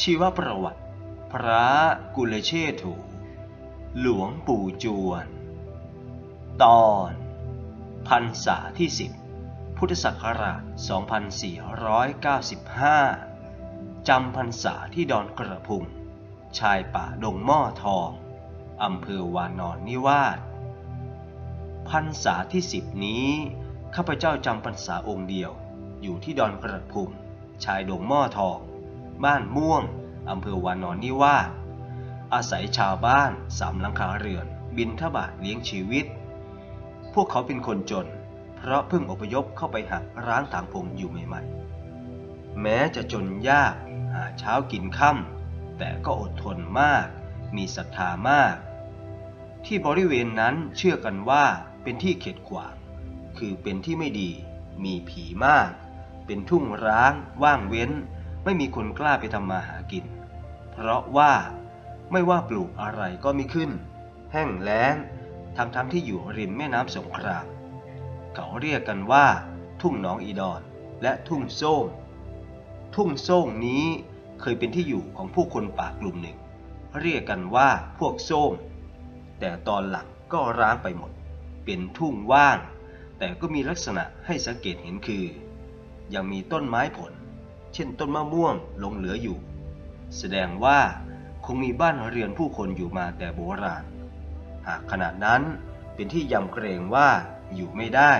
ชีวประวัติ พระกุลเชษถูหลวงปู่จวน ตอนพรรษาที่10พุทธศักราช 2495 จำพรรษาที่ดอนกระพุง ชายป่าดงหม้อทอง อำเภอวานอนนิวาสพรรษาที่สิบนี้ ข้าพเจ้าจำพรรษาองค์เดียวอยู่ที่ดอนกระพุง ชายดงหม้อทอง บ้านม่วงอำเภอวานอนนิวาสอาศัยชาวบ้านสามหลังคาเรือน บินทบาทเลี้ยงชีวิต พวกเขาเป็นคนจน เพราะเพิ่งอพยพเข้าไปหักร้างถางพงอยู่ใหม่ๆ แม้จะจนยากหาเช้ากินค่ำแต่ก็อดทนมาก มีศรัทธามาก ที่บริเวณนั้นเชื่อกันว่าเป็นที่เข็ดขวาง คือเป็นที่ไม่ดี มีผีมาก เป็นทุ่งร้างว่างเว้น ไม่มีคนกล้าไปทำมาหากิน เพราะว่าไม่ว่าปลูกอะไรก็ไม่ขึ้น แห้งแล้งทั้งๆทที่อยู่ริมแม่น้ำสงคราม เขาเรียกกันว่า ทุ่งหนองอีดอนและทุ่งโซ่งทุ่งโซ่งนี้เคยเป็นที่อยู่ของผู้คนป่ากลุ่มหนึ่ง เรียกกันว่าพวกโซ่งแต่ตอนหลังก็ร้างไปหมด เป็นทุ่งว่าง แต่ก็มีลักษณะให้สังเกตเห็นคือ ยังมีต้นไม้ผล เช่นต้นมะม่วงหลงเหลืออยู่ แสดงว่าคงมีบ้านเรือนผู้คนอยู่มาแต่โบราณ หากขณะนั้นเป็นที่ยำเกรงว่าอยู่ไม่ได้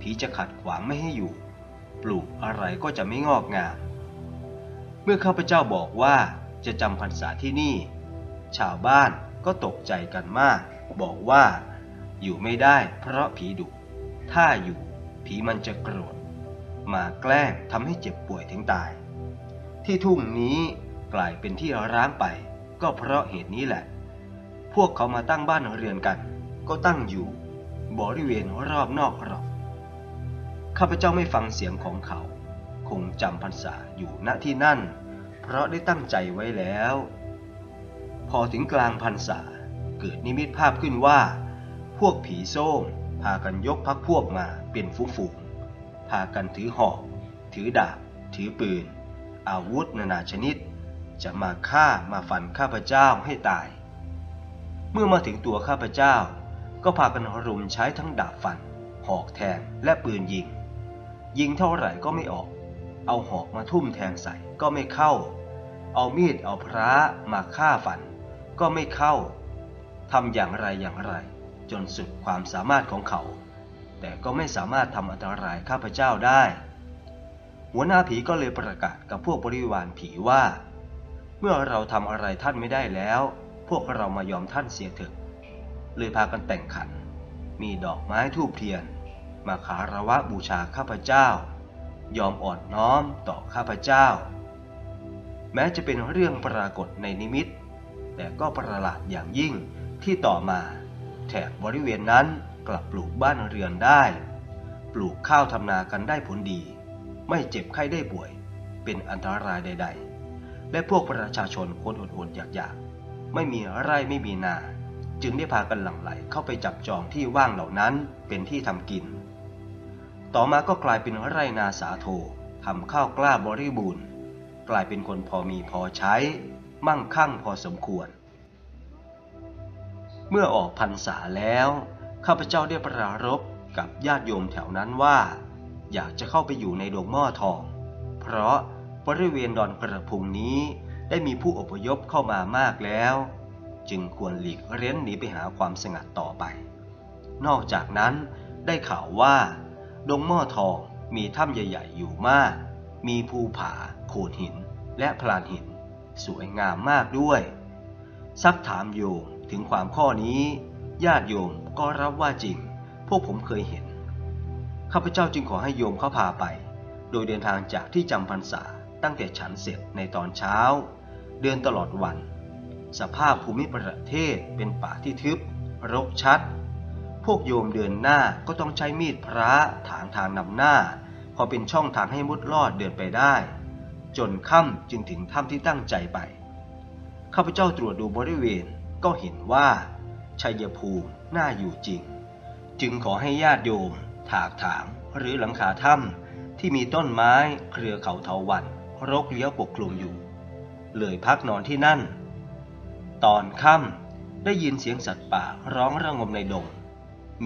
ผีจะขัดขวางไม่ให้อยู่ ปลูกอะไรก็จะไม่งอกงาม เมื่อข้าพเจ้าบอกว่าจะจำพรรษาที่นี่ ชาวบ้านก็ตกใจกันมาก บอกว่าอยู่ไม่ได้เพราะผีดุ ถ้าอยู่ผีมันจะโกรธ มาแกล้งทำให้เจ็บป่วยถึงตาย ที่ทุ่งนี้กลายเป็นที่ร้างไป ก็เพราะเหตุนี้แหละ พวกเขามาตั้งบ้านเรือนกัน ก็ตั้งอยู่ บริเวณรอบนอกหรอกข้าพเจ้าไม่ฟังเสียงของเขา คงจำพรรษาอยู่ณที่นั่น เพราะได้ตั้งใจไว้แล้ว พอถึงกลางพรรษาเกิดนิมิตภาพขึ้นว่า พวกผีโซ่พากันยกพักพวกมาเป็นฝูงากันถือหอกถือดาบ ถือปืน อาวุธนานาชนิด จะมาฆ่ามาฟันข้าพเจ้าให้ตาย เมื่อมาถึงตัวข้าพเจ้า ก็พากันรุมใช้ทั้งดาบฟัน หอกแทงและปืนยิง ยิงเท่าไหร่ก็ไม่ออก เอาหอกมาทุ่มแทงใส่ก็ไม่เข้า เอามีดเอาพระมาฆ่าฟัน ก็ไม่เข้าทำอย่างไรอย่างไร จนสุดความสามารถของเขา แต่ก็ไม่สามารถทำอันตรายข้าพเจ้าได้ หัวหน้าผีก็เลยประกาศกับพวกบริวารผีว่า เมื่อเราทำอะไรท่านไม่ได้แล้ว พวกเรามายอมท่านเสียเถอะเลยพากันแต่งขัน มีดอกไม้ทูบเทียน มาคารวะบูชาข้าพเจ้า ยอมอ่อนน้อมต่อข้าพเจ้า แม้จะเป็นเรื่องปรากฏในนิมิต แต่ก็ประหลาดอย่างยิ่งที่ต่อมาแถบบริเวณนั้น กลับปลูกบ้านเรือนได้ ปลูกข้าวทำนากันได้ผลดี ไม่เจ็บไข้ได้ป่วย เป็นอันตรายใด ๆ และพวกประชาชนคนอดๆอยากๆ ไม่มีไร่ไม่มีนา จึงได้พากันหลั่งไหลเข้าไปจับจองที่ว่างเหล่านั้นเป็นที่ทำกิน ต่อมาก็กลายเป็นไร่นาสาโททำข้าวกล้าบริบูรณ์กลายเป็นคนพอมีพอใช้ มั่งคั่งพอสมควร เมื่อออกพรรษาแล้ว ข้าพเจ้าได้ปรารบกับญาติโยมแถวนั้นว่า อยากจะเข้าไปอยู่ในดวงหม้อทอง เพราะบริเวณดอนกระพุงนี้ได้มีผู้อพยพเข้ามามากแล้ว จึงควรหลีกเร้นหนีไปหาความสงัดต่อไป นอกจากนั้นได้ข่าวว่า ดงหม้อทองมีถ้ำใหญ่ ๆ อยู่มาก มีภูผา โขดหิน และพลานหิน สวยงามมากด้วย ซักถามโยมถึงความข้อนี้ ญาติโยม ก็รับว่าจริง พวกผมเคยเห็น ข้าพเจ้าจึงขอให้โยมเขาพาไป โดยเดินทางจากที่จำพรรษาตั้งแต่ฉันเสร็จในตอนเช้า เดินตลอดวัน สภาพภูมิประเทศเป็นป่าที่ทึบ รกชัด พวกโยมเดินหน้าก็ต้องใช้มีดพระถางทางนำหน้า พอเป็นช่องทางให้มุดลอดเดินไปได้ จนค่ำจึงถึงถ้ำที่ตั้งใจไป ข้าพเจ้าตรวจดูบริเวณก็เห็นว่า ชัยภูมิน่าอยู่จริง จึงขอให้ญาติโยม ถากถางหรือหลังคาถ้ำที่มีต้นไม้เครือเขาเถาวันรกเลี้ยวปกคลุมอยู่ เลยพักนอนที่นั่น ตอนค่ำได้ยินเสียงสัตว์ป่าร้องระงมในดง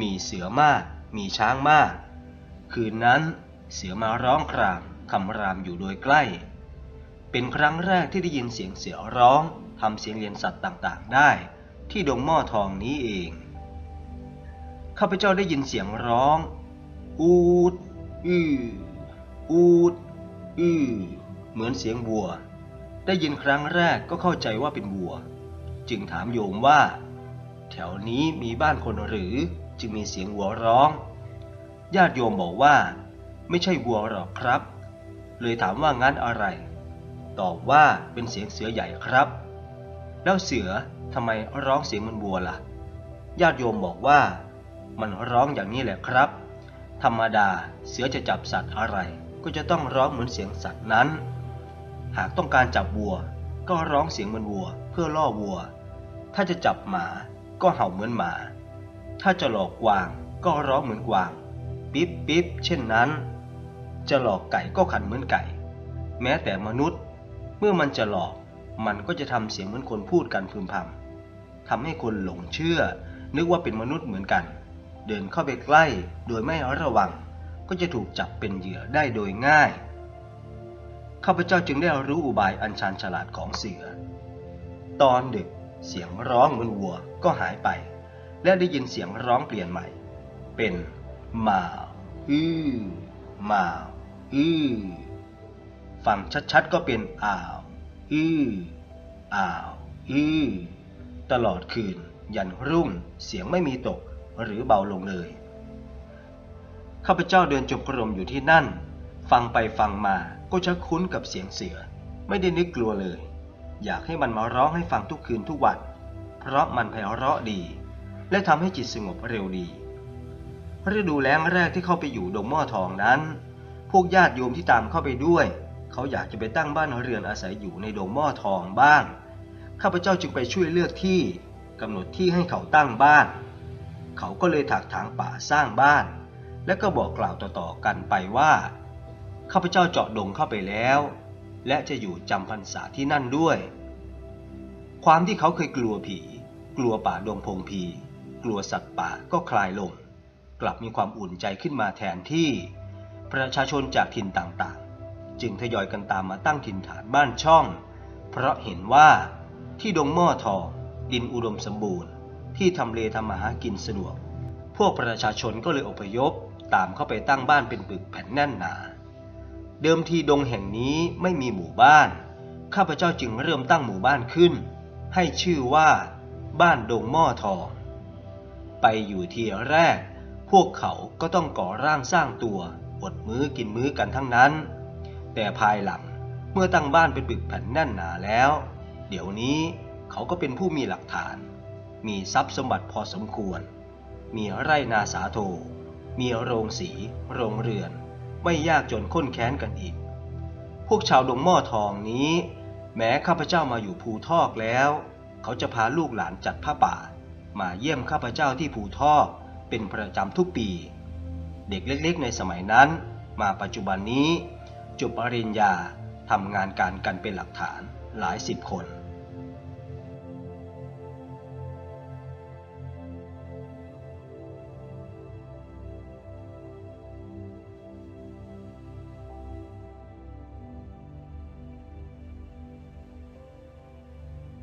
มีเสือมากมีช้างมาก คืนนั้นเสือมาร้องครางคำรามอยู่โดยใกล้ เป็นครั้งแรกที่ได้ยินเสียงเสือร้องทำเสียงเรียนสัตว์ต่างๆได้ ที่ดงหม้อทองนี้เอง ข้าพเจ้าได้ยินเสียงร้อง อูด อืออูด อือเหมือนเสียงวัว ได้ยินครั้งแรกก็เข้าใจว่าเป็นวัว จึงถามโยมว่า แถวนี้มีบ้านคนหรือจึงมีเสียงวัวร้อง ญาติโยมบอกว่า ไม่ใช่วัวหรอกครับ เลยถามว่างั้นอะไร ตอบว่าเป็นเสียงเสือใหญ่ครับ แล้วเสือทำไมร้องเสียงเหมันวัวล่ะ ญาติโยมบอกว่า มันร้องอย่างนี้แหละครับ ธรรมดาเสือจะจับสัตว์อะไร ก็จะต้องร้องเหมือนเสียงสัตว์นั้น หากต้องการจับวัว ก็ร้องเสียงเหมือนวัว เพื่อล่อวัว ถ้าจะจับหมาก็เห่าเหมือนหมา ถ้าจะหลอกกวางก็ร้องเหมือนกวาง ปิ๊บปิ๊บเช่นนั้น จะหลอกไก่ก็ขันเหมือนไก่ แม้แต่มนุษย์ เมื่อมันจะหลอก มันก็จะทำเสียงเหมือนคนพูดกันพึมพำทำให้คนหลงเชื่อ นึกว่าเป็นมนุษย์เหมือนกัน เดินเข้าไปใกล้โดยไม่ระวัง ก็จะถูกจับเป็นเหยื่อได้โดยง่าย ข้าพเจ้าจึงได้รู้อุบายอันชาญฉลาดของเสือ ตอนดึกเสียงร้องเหมือนวัวก็หายไป และได้ยินเสียงร้องเปลี่ยนใหม่ เป็นมาอือมาอือฟังชัดๆก็เป็นอ่าว อืออ่าว อือตลอดคืน ยันรุ่ง เสียงไม่มีตกหรือเบาลงเลย ข้าพเจ้าเดินจงกรมอยู่ที่นั่น ฟังไปฟังมาก็ชักคุ้นกับเสียงเสือ ไม่ได้นึกกลัวเลย อยากให้มันมาร้องให้ฟังทุกคืนทุกวัน เพราะมันไพเราะดี และทำให้จิตสงบเร็วดีฤดูแล้งแรกที่เข้าไปอยู่ดงหม้อทองนั้น พวกญาติโยมที่ตามเข้าไปด้วย เขาอยากจะไปตั้งบ้านเรือนอาศัยอยู่ในโดงหม้อทองบ้าง ข้าพเจ้าจึงไปช่วยเลือกที่กำหนดที่ให้เขาตั้งบ้าน เขาก็เลยถักถางป่าสร้างบ้าน และก็บอกกล่าวต่อๆกันไปว่า ข้าพเจ้าเจาะดงเข้าไปแล้ว และจะอยู่จำพรรษาที่นั่นด้วย ความที่เขาเคยกลัวผี กลัวป่าดงพงพี กลัวสัตว์ป่าก็คลายลง กลับมีความอุ่นใจขึ้นมาแทนที่ ประชาชนจากถิ่นต่างๆ จึงทยอยกันตามมาตั้งถิ่นฐานบ้านช่อง เพราะเห็นว่าที่ดงหม้อทองดินอุดมสมบูรณ์ ที่ทำเลทำมาหากินสะดวก พวกประชาชนก็เลยอพยพตามเข้าไปตั้งบ้านเป็นปึกแผ่นแน่นหนา เดิมทีดงแห่งนี้ไม่มีหมู่บ้าน ข้าพเจ้าจึงเริ่มตั้งหมู่บ้านขึ้น ให้ชื่อว่าบ้านดงหม้อทอง ไปอยู่ทีแรก พวกเขาก็ต้องก่อร่างสร้างตัวอดมื้อกินมื้อกันทั้งนั้น แต่ภายหลังเมื่อตั้งบ้านเป็นปึกแผ่นแน่นหนาแล้ว เดี๋ยวนี้เขาก็เป็นผู้มีหลักฐาน มีทรัพย์สมบัติพอสมควร มีไร่นาสาโท มีโรงสี โรงเรือน ไม่ยากจนข้นแค้นกันอีก พวกชาวดงหม้อทองนี้ แม้ข้าพเจ้ามาอยู่ภูทอกแล้ว เขาจะพาลูกหลานจัดผ้าป่า มาเยี่ยมข้าพเจ้าที่ภูทอกเป็นประจำทุกปี เด็กเล็กๆในสมัยนั้น มาปัจจุบันนี้ จบปริญญาทำงานการกันเป็นหลักฐานหลายสิบคน